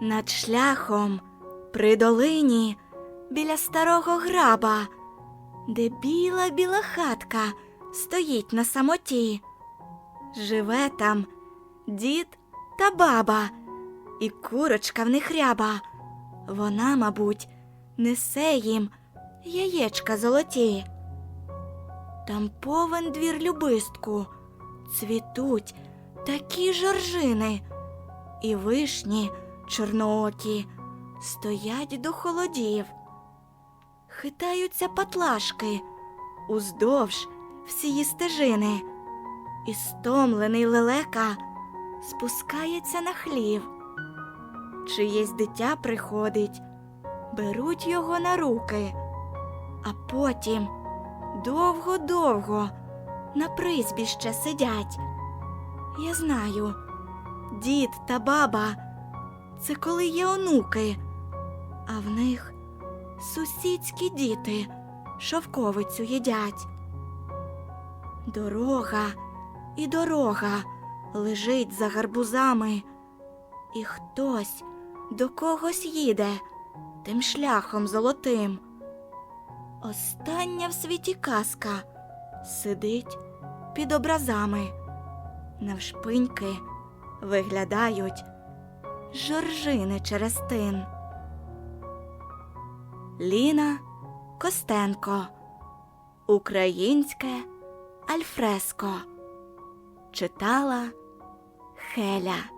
Над шляхом, при долині, біля старого граба, де біла біла хатка стоїть на самоті. Живе там дід та баба, і курочка в них ряба. Вона, мабуть, несе їм яєчка золоті. Там повен двір любистку, цвітуть такі жоржини, і вишні чорноокі стоять до холодів. Хитаються патлашки уздовж всієї стежини, і стомлений лелека спускається на хлів. Чиєсь дитя приходить, беруть його на руки, а потім довго-довго на призбіще сидять. Я знаю, дід та баба це коли є онуки, а в них сусідські діти шовковицю їдять. Дорога і дорога лежить за гарбузами, і хтось до когось їде тим шляхом золотим. Остання в світі казка сидить під образами, навшпиньки виглядають жоржини через тин. Ліна Костенко. Українське альфреско. Читала Хеля